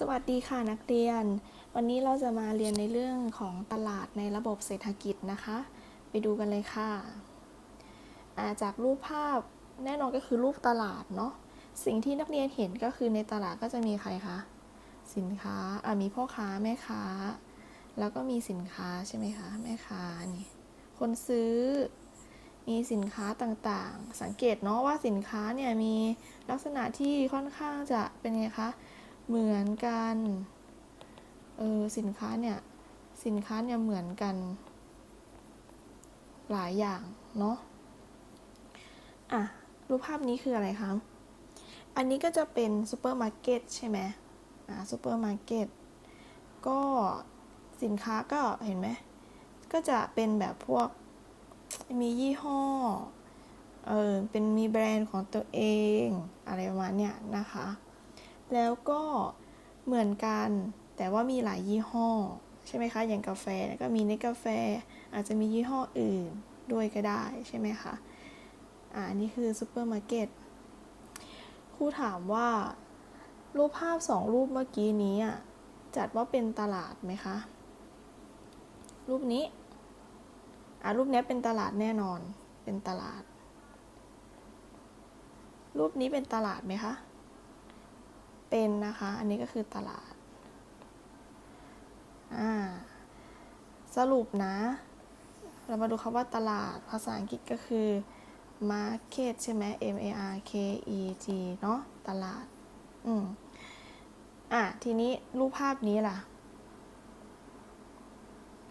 สวัสดีค่ะนักเรียน วันนี้เราจะมาเรียนในเรื่องของตลาดในระบบเศรษฐกิจนะคะ ไปดูกันเลยค่ะาจากรูปภาพแน่นอนก็คือรูปตลาดเนาะสิ่งที่นักเรียนเห็นก็คือในตลาดก็จะมีใครคะสินค้าอ่ามีพ่อค้าแม่ค้า แล้วก็มีสินค้าใช่ไหมคะแม่ค้านี่คนซื้อมีสินค้าต่างๆ สังเกตเนาะว่าสินค้าเนี่ยมีลักษณะที่ค่อนข้างจะเป็นไงคะ เหมือนกันเออสินค้าเนี่ย สินค้าเนี่ยเหมือนกัน หลายอย่างเนาะอะ รูปภาพนี้คืออะไรคะ อันนี้ก็จะเป็นซูเปอร์มาร์เก็ตใช่ไหมอ่าซูเปอร์มาร์เก็ตก็สินค้าก็เห็นไหม ก็จะเป็นแบบพวกมียี่ห้อ เออเป็นมีแบรนด์ของตัวเอง อะไรประมาณเนี้ยนะคะ แล้วก็เหมือนกันแต่ว่ามีหลายยี่ห้อ ใช่ไหมคะ อย่างกาแฟก็มีในกาแฟ อาจจะมียี่ห้ออื่นด้วยก็ได้ใช่ไหมคะอ่านี่คือซูเปอร์มาร์เก็ตครูถามว่า รูปภาพสองรูปเมื่อกี้นี้อะจัดว่าเป็นตลาดไหมคะ รูปนี้อ่ารูปนี้เป็นตลาดแน่นอนเป็นตลาด รูปนี้เป็นตลาดไหมคะ เป็นนะคะ อันนี้ก็คือตลาดาสรุปนะ เรามาดูคำว่าตลาด ภาษาอังกฤษก็คือ market ใช่ไหม M A R K E T เนาะตลาด อืมอะ ทีนี้รูปภาพนี้ล่ะ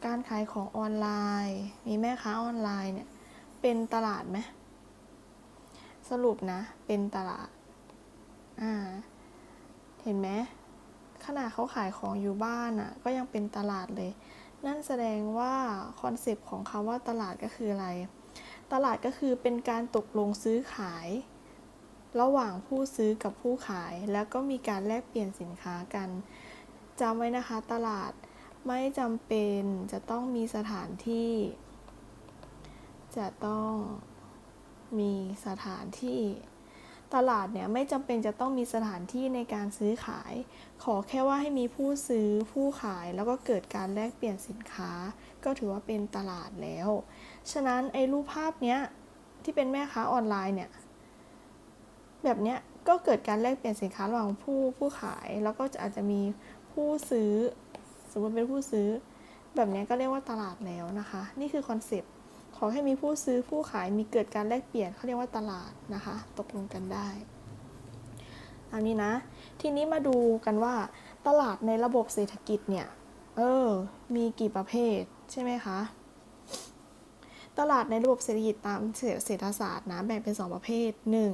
การขายของออนไลน์ มีแม่ค้าออนไลน์เนี่ย เป็นตลาดไหม สรุปนะ เป็นตลาด อ่า เห็นไหมขนาดเขาขายของอยู่บ้านอะ ก็ยังเป็นตลาดเลย นั่นแสดงว่าคอนเซปต์ของคำว่าตลาดก็คืออะไร ตลาดก็คือเป็นการตกลงซื้อขาย ระหว่างผู้ซื้อกับผู้ขาย แล้วก็มีการแลกเปลี่ยนสินค้ากันจำไว้นะคะตลาดไม่จำเป็นจะต้องมีสถานที่ จะต้องมีสถานที่ ตลาดเนี่ยไม่จำเป็นจะต้องมีสถานที่ในการซื้อขาย ขอแค่ว่าให้มีผู้ซื้อผู้ขายแล้วก็เกิดการแลกเปลี่ยนสินค้า ก็ถือว่าเป็นตลาดแล้ว ฉะนั้นไอ้รูปภาพเนี้ยที่เป็นแม่ค้าออนไลน์เนี่ยแบบเนี้ยก็เกิดการแลกเปลี่ยนสินค้าระหว่างผู้ผู้ขาย แล้วก็จะอาจจะมีผู้ซื้อ สมมติเป็นผู้ซื้อ แบบเนี้ยก็เรียกว่าตลาดแล้วนะคะ นี่คือคอนเซปต์ อให้มีผู้ซื้อผู้ขายมีเกิดการแลกเปลี่ยนเขาเรียกว่าตลาดนะคะ ตกลงกันได้อันนี้นะ ทีนี้มาดูกันว่า ตลาดในระบบเศรษฐกิจเนี่ย เออ มีกี่ประเภทใช่ไหมคะ ตลาดในระบบเศรษฐกิจตามเศรษฐศาสตร์นะแบ่งเป็น 2 ประเภท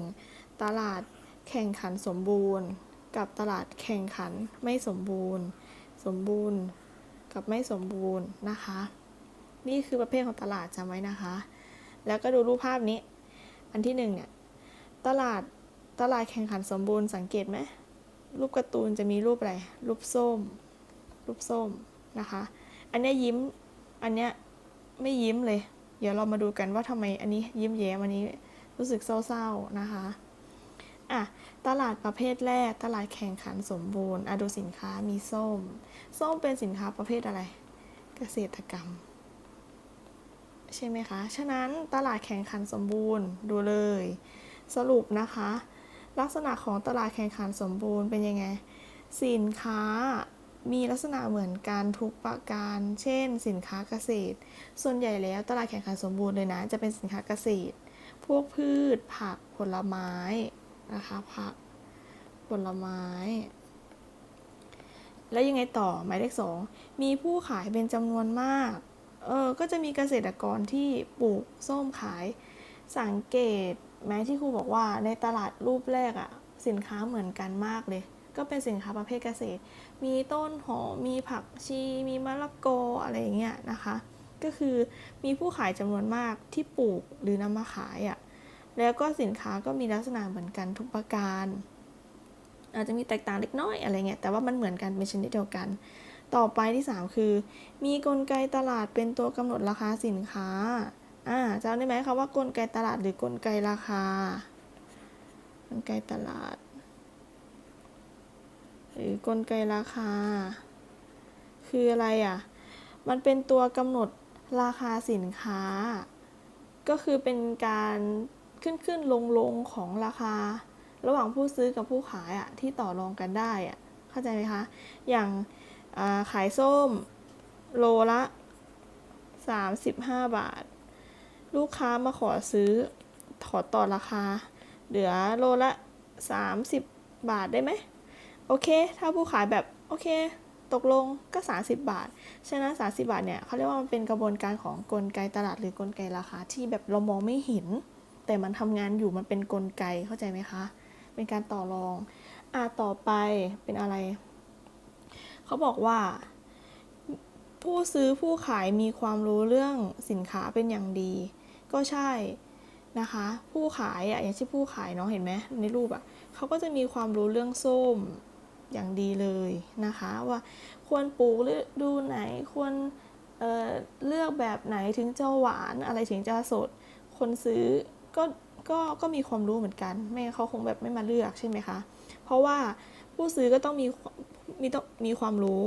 1. ตลาดแข่งขันสมบูรณ์ กับตลาดแข่งขันไม่สมบูรณ์ สมบูรณ์ กับไม่สมบูรณ์นะคะ นี่คือประเภทของตลาดจำไว้นะคะ แล้วก็ดูรูปภาพนี้ อันที่หนึ่งเนี่ย ตลาด ตลาดแข่งขันสมบูรณ์สังเกตไหม รูปการ์ตูนจะมีรูปอะไร รูปส้ม รูปส้มนะคะ อันนี้ยิ้ม อันเนี้ยไม่ยิ้มเลย เดี๋ยวเรามาดูกันว่าทำไมอันนี้ยิ้มแย้มอันนี้รู้สึกเศร้าๆนะคะ อะ ตลาดประเภทแรก ตลาดแข่งขันสมบูรณ์อะดูสินค้ามีส้ม ส้มเป็นสินค้าประเภทอะไร เกษตรกรรม ใช่ไหมคะ ฉะนั้นตลาดแข่งขันสมบูรณ์ดูเลย สรุปนะคะ ลักษณะของตลาดแข่งขันสมบูรณ์เป็นยังไง สินค้ามีลักษณะเหมือนกันทุกประการ เช่น สินค้าเกษตร ส่วนใหญ่แล้วตลาดแข่งขันสมบูรณ์เลยนะ จะเป็นสินค้าเกษตร พวกพืช ผัก ผลไม้นะคะ ผัก ผลไม้ แล้วยังไงต่อ หมายเลขสอง มีผู้ขายเป็นจำนวนมาก เออก็จะมีเกษตรกรที่ปลูกส้มขาย สังเกตแม้ที่ครูบอกว่าในตลาดรูปแรกอะสินค้าเหมือนกันมากเลย ก็เป็นสินค้าประเภทเกษตร มีต้นหอมมีผักชีมีมะละกออะไรอย่างเงี้ยนะคะ ก็คือมีผู้ขายจำนวนมากที่ปลูกหรือนำมาขายอะแล้วก็สินค้าก็มีลักษณะเหมือนกันทุกประการ อาจจะมีแตกต่างเล็กน้อยอะไรเงี้ยแต่ว่ามันเหมือนกันเป็นชนิดเดียวกัน ต่อไปที่ 3 คือ มีกลไกตลาดเป็นตัวกำหนดราคาสินค้าอ่าจำได้ไหมคะว่ากลไกตลาดหรือกลไกราคา กลไกตลาด หรือกลไกราคา คืออะไรอะ มันเป็นตัวกำหนดราคาสินค้า ก็คือเป็นการขึ้นขึ้นลงลงของราคา ระหว่างผู้ซื้อกับผู้ขายอะที่ต่อรองกันได้อะเข้าใจไหมคะ อย่าง ขายส้ม โลละ 35 บาท ลูกค้ามาขอซื้อ ขอต่อราคา เหลือโลละ 30 บาทได้ไหม โอเค ถ้าผู้ขายแบบ โอเค ตกลงก็ 30 บาท ฉะนั้น 30 บาทเนี่ยเขาเรียกว่ามันเป็นกระบวนการของกลไกตลาดหรือกลไกราคาที่แบบเรามองไม่เห็น แต่มันทำงานอยู่มันเป็นกลไกเข้าใจไหมคะ เป็นการต่อรอง อ่าต่อไปเป็นอะไร เขาบอกว่า ผู้ซื้อผู้ขายมีความรู้เรื่องสินค้าเป็นอย่างดี ก็ใช่นะคะ ผู้ขายอะอย่างเช่นผู้ขายเนาะเห็นไหมในรูปอะเขาก็จะมีความรู้เรื่องส้มอย่างดีเลยนะคะว่าควรปลูกฤดูไหนควรเเลือกแบบไหนถึงจะหวานอะไรถึงจะสด คนซื้อก็ก็ก็มีความรู้เหมือนกัน ไม่เขาคงแบบไม่มาเลือกใช่ไหมคะ เพราะว่าผู้ซื้อก็ต้องมี มีต้องมีความรู้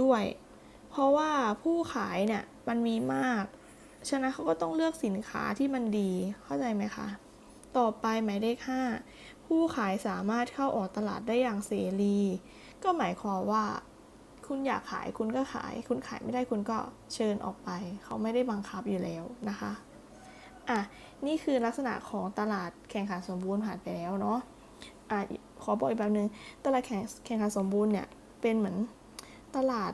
ด้วย เพราะว่าผู้ขายเนี่ยมันมีมาก ฉะนั้นเขาก็ต้องเลือกสินค้าที่มันดีเข้าใจไหมคะ ต่อไปหมายเลข 5 ผู้ขายสามารถเข้าออกตลาดได้อย่างเสรี ก็หมายความว่า คุณอยากขายคุณก็ขาย คุณขายไม่ได้คุณก็เชิญออกไป เขาไม่ได้บังคับอยู่แล้วนะคะอะนี่คือลักษณะของตลาดแข่งขันสมบูรณ์ผ่านไปแล้วเนาะอะ ขอบอกอีกแบบหนึงตลาดแข่งแข่งขันสมบูรณ์เนี่ย เป็นเหมือนตลาด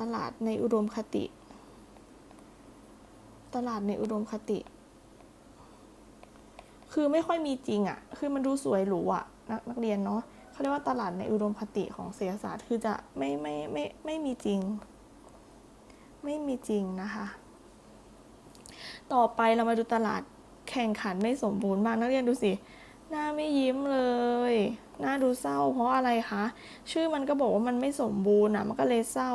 ตลาดในอุดมคติ ตลาดในอุดมคติ คือไม่ค่อยมีจริงอะ่ะ คือมันดูสวยหรูอะ่ะนักนักเรียนเนาะเขาเรียกว่าตลาดในอุดมคติของเศรษฐศาสตร์ คือจะไม่ไม่ไม่ไม่มีจริง ไม่มีจริงนะคะ ต่อไปเรามาดูตลาดแข่งขันไม่สมบูรณ์บ้างนักเรียนดูสิ หน้าไม่ยิ้มเลย หน้าดูเศร้า เพราะอะไรคะ ชื่อมันก็บอกว่ามันไม่สมบูรณ์อะ มันก็เลยเศร้า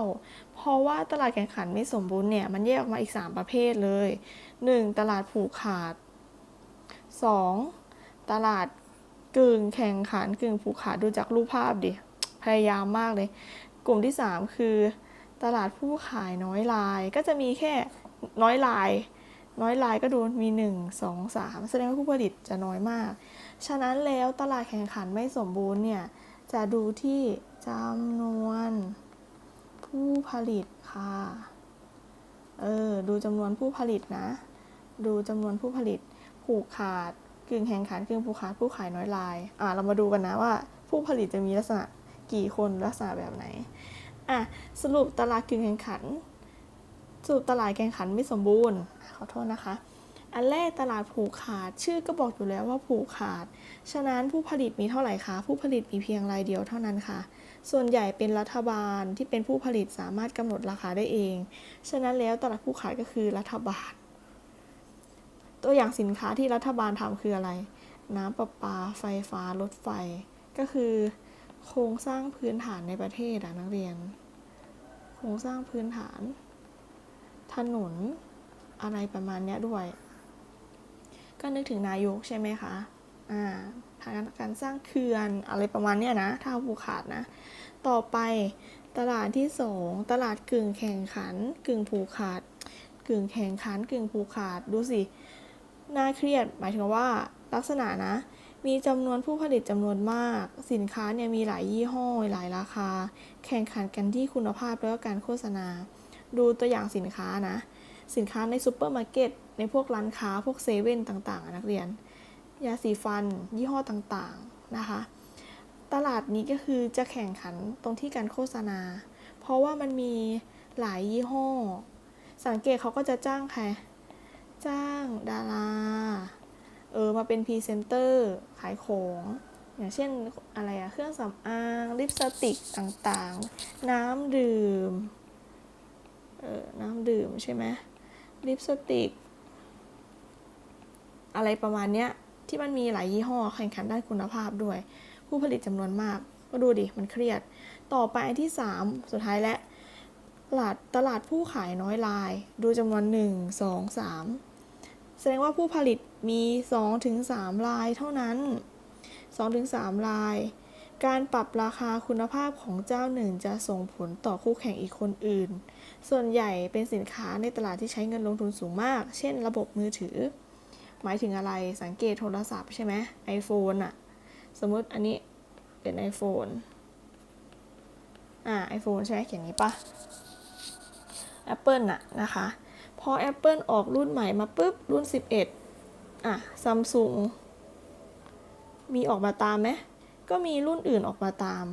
เพราะว่าตลาดแข่งขันไม่สมบูรณ์เนี่ย มันแยกออกมาอีก 3 ประเภทเลย 1. ตลาดผูกขาด 2. ตลาดกึ่งแข่งขันกึ่งผูกขาดดูจากรูปภาพดิ พยายามมากเลย กลุ่มที่ 3 คือ ตลาดผู้ขายน้อยลาย ก็จะมีแค่น้อยลาย น้อยลายก็ดูมี 1 2 3 แสดงว่าผู้ผลิตจะน้อยมาก ฉะนั้นแล้วตลาดแข่งขันไม่สมบูรณ์เนี่ย จะดูที่จำนวน ผู้ผลิตค่ะ เออ ดูจำนวนผู้ผลิตนะ ดูจำนวนผู้ผลิต ผูกขาดกึ่งแข่งขันกึ่งผูกขาดผู้ขายน้อยลาย อะเรามาดูกันนะว่า ผู้ผลิตจะมีลักษณะกี่คนลักษณะแบบไหน อะ สรุปตลาดกึ่งแข่งขัน สรุปตลาดแข่งขันไม่สมบูรณ์ ขอโทษนะคะ อันแรกตลาดผูกขาด ชื่อก็บอกอยู่แล้วว่าผูกขาด ฉะนั้นผู้ผลิตมีเท่าไหร่คะ ผู้ผลิตมีเพียงรายเดียวเท่านั้นค่ะ ส่วนใหญ่เป็นรัฐบาลที่เป็นผู้ผลิตสามารถกำหนดราคาได้เอง ฉะนั้นแล้วตลาดผู้ขายก็คือรัฐบาล ตัวอย่างสินค้าที่รัฐบาลทำคืออะไร น้ำประปา ไฟฟ้า รถไฟ ก็คือ โครงสร้างพื้นฐานในประเทศอะนักเรียน โครงสร้างพื้นฐาน ถนนอะไรประมาณเนี้ยด้วย ก็นึกถึงนายกใช่ไหมคะอ่าทางการสร้างเขื่อนอะไรประมาณเนี้ยนะ ถ้าผูกขาดนะ ต่อไปตลาดที่สองตลาดกึ่งแข่งขัน กึ่งผูกขาด กึ่งแข่งขัน กึ่งผูกขาดดูสิน่าเครียดหมายถึงว่าลักษณะนะ มีจำนวนผู้ผลิตจำนวนมาก สินค้าเนี่ยมีหลายยี่ห้อ หลายราคา แข่งขันกันที่คุณภาพแล้วก็การโฆษณา ดูตัวอย่างสินค้านะ สินค้าในซูเปอร์มาร์เก็ตในพวกร้านค้าพวกเซเว่นต่างๆ นักเรียน ยาสีฟัน ยี่ห้อต่างๆนะคะ ตลาดนี้ก็คือจะแข่งขันตรงที่การโฆษณา เพราะว่ามันมีหลายยี่ห้อ สังเกตเขาก็จะจ้างใคร จ้างดาราเออมาเป็นพรีเซนเตอร์ขายของอย่างเช่นอะไรอะเครื่องสำอางลิปสติกต่างๆ น้ำดื่ม เออน้ำดื่มใช่ไหมลิปสติก อะไรประมาณเนี้ย ที่มันมีหลายยี่ห้อแข่งขันด้านคุณภาพด้วย ผู้ผลิตจำนวนมาก ก็ดูดิมันเครียด ต่อไปอันที่ 3 สุดท้ายและตลาดตลาดผู้ขายน้อยลาย ดูจำนวน 1 2 3 แสดงว่าผู้ผลิตมี 2-3ลายเท่านั้น 2-3ลาย การปรับราคาคุณภาพของเจ้าหนึ่งจะส่งผลต่อคู่แข่งอีกคนอื่น ส่วนใหญ่เป็นสินค้าในตลาดที่ใช้เงินลงทุนสูงมาก เช่น ระบบมือถือ หมายถึงอะไร สังเกตโทรศัพท์ใช่ไหม iPhone อะสมมติอันนี้เป็น iPhone อ่า iPhone ใช่ไหมเขียนนี้ปะ Apple น่ะนะคะ พอ Apple ออกรุ่นใหม่มาปุ๊บ รุ่น 11 อะ Samsung มีออกมาตามไหม ก็มีรุ่นอื่นออกมาตาม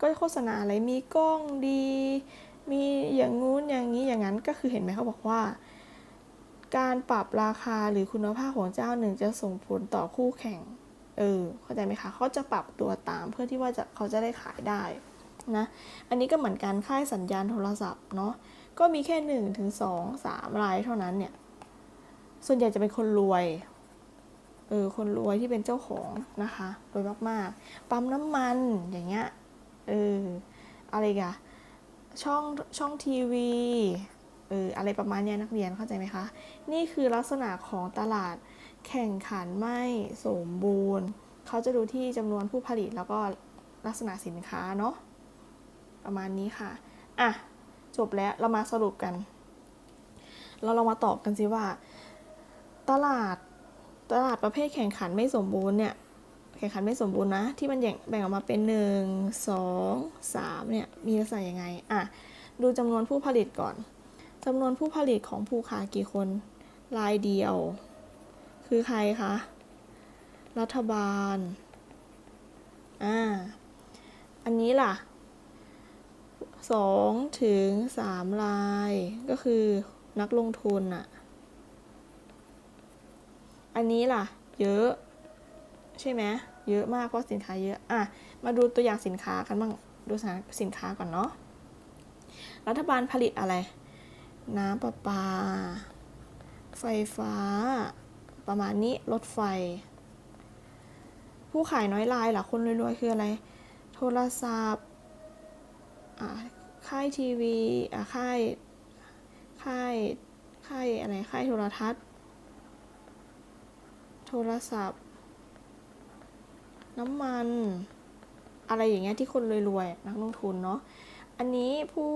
ก็โฆษณาอะไรมีกล้องดี มีอย่างงู้นอย่างนี้อย่างนั้นก็คือเห็นไหมเขาบอกว่า การปรับราคาหรือคุณภาพของเจ้าหนึ่งจะส่งผลต่อคู่แข่ง เออ เข้าใจไหมคะเขาจะปรับตัวตามเพื่อที่ว่าจะเขาจะได้ขายได้นะอันนี้ก็เหมือนการค่ายสัญญาณโทรศัพท์เนาะก็มีแค่หนึ่งถึงสองสามรายเท่านั้นเนี่ยส่วนใหญ่จะเป็นคนรวย เออคนรวยที่เป็นเจ้าของนะคะรวยมากๆ ปั๊มน้ำมันอย่างเงี้ยเอออะไรกันช่องช่องทีวีเอออะไรประมาณเนี้ยนักเรียนเข้าใจไหมคะ นี่คือลักษณะของตลาดแข่งขันไม่สมบูรณ์ เขาจะดูที่จำนวนผู้ผลิตแล้วก็ลักษณะสินค้าเนาะประมาณนี้ค่ะ อะ จบแล้วเรามาสรุปกัน เราลองมาตอบกันสิว่า ตลาด ตลาดประเภทแข่งขันไม่สมบูรณ์เนี่ยแข่งขันไม่สมบูรณ์นะ ที่มันแบ่งออกมาเป็น 1 2 3เนี่ยมีลักษณะยังไงอะดูจำนวนผู้ผลิตก่อนจำนวนผู้ผลิตของผู้ขากี่คนรายเดียว คือใครคะรัฐบาลอ่าอันนี้ล่ะสองถึงสามลายก็คือนักลงทุนอะ อันนี้ล่ะ เยอะ ใช่ไหมเยอะมากเพราะสินค้าเยอะ อะ มาดูตัวอย่างสินค้ากันบ้าง ดูสินค้าก่อนเนาะ รัฐบาลผลิตอะไร น้ำประปา ไฟฟ้า ประมาณนี้ รถไฟ ผู้ขายน้อยรายล่ะ คนรวยๆ คืออะไร โทรศัพท์ อ่า ค่ายทีวี อ่าค่าย ค่าย ค่ายอะไร ค่ายโทรทัศน์ โทรศัพท์ น้ำมัน อะไรอย่างเงี้ยที่คนรวยๆนักลงทุนเนาะอันนี้ผู้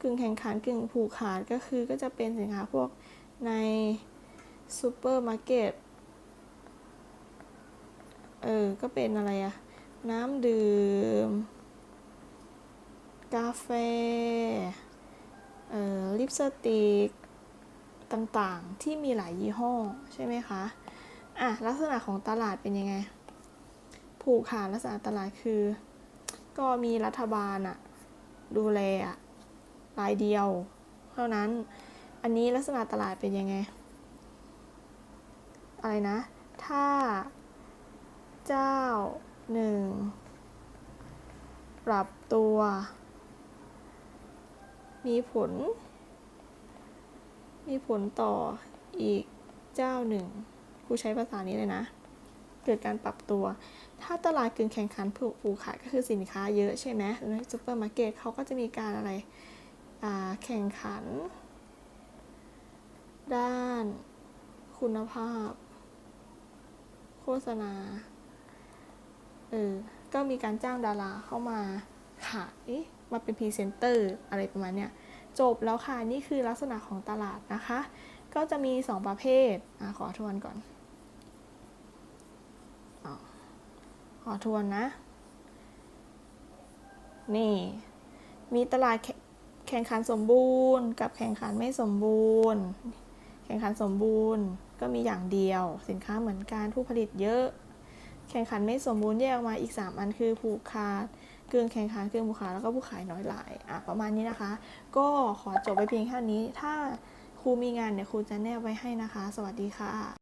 กึ่งแข่งขันกึ่งผูกขาดก็คือก็จะเป็นสินค้าพวกในซูเปอร์มาร์เก็ตเออ ก็เป็นอะไรอะน้ำดื่ม กาแฟ เอ่อ ลิปสติก ต่างๆ ที่มีหลายยี่ห้อ ใช่ไหมคะ อะลักษณะของตลาดเป็นยังไง ผูกขาดลักษณะตลาดคือ ก็มีรัฐบาลอะดูแลอะรายเดียว เท่านั้น อันนี้ลักษณะตลาดเป็นยังไง อะไรนะ ถ้าเจ้าหนึ่งปรับตัว มีผล มีผลต่ออีกเจ้าหนึ่ง ผู้ใช้ภาษานี้เลยนะ เกิดการปรับตัว ถ้าตลาดกึ่งแข่งขันผูกผูกขาดก็คือสินค้าเยอะใช่ไหมในซูเปอร์มาร์เก็ตเขาก็จะมีการอะไรแข่งขัน ด้าน คุณภาพ โฆษณาเออก็มีการจ้างดาราเข้ามาขายมาเป็นพรีเซนเตอร์อะไรประมาณเนี้ยจบแล้วค่ะ นี่คือลักษณะของตลาดนะคะ ก็จะมี 2 ประเภทอขอทวนก่อนอ ขอทวนนะ นี่ มีตลาดแข่งขันสมบูรณ์ กับแข่งขันไม่สมบูรณ์ แข่งขันสมบูรณ์ก็มีอย่างเดียว สินค้าเหมือนกันผู้ผลิตเยอะ แข่งขันไม่สมบูรณ์แยกออกมาอีก 3 อันคือผูกขาดเกึ่งแข่งขันเกึ่งผูกขาดแล้วก็ผู้ขายน้อยรายอะประมาณนี้นะคะ ก็ขอจบไปเพียงแค่นี้ถ้าครูมีงานเนี่ยครูจะแนบไว้ให้นะคะ สวัสดีค่ะ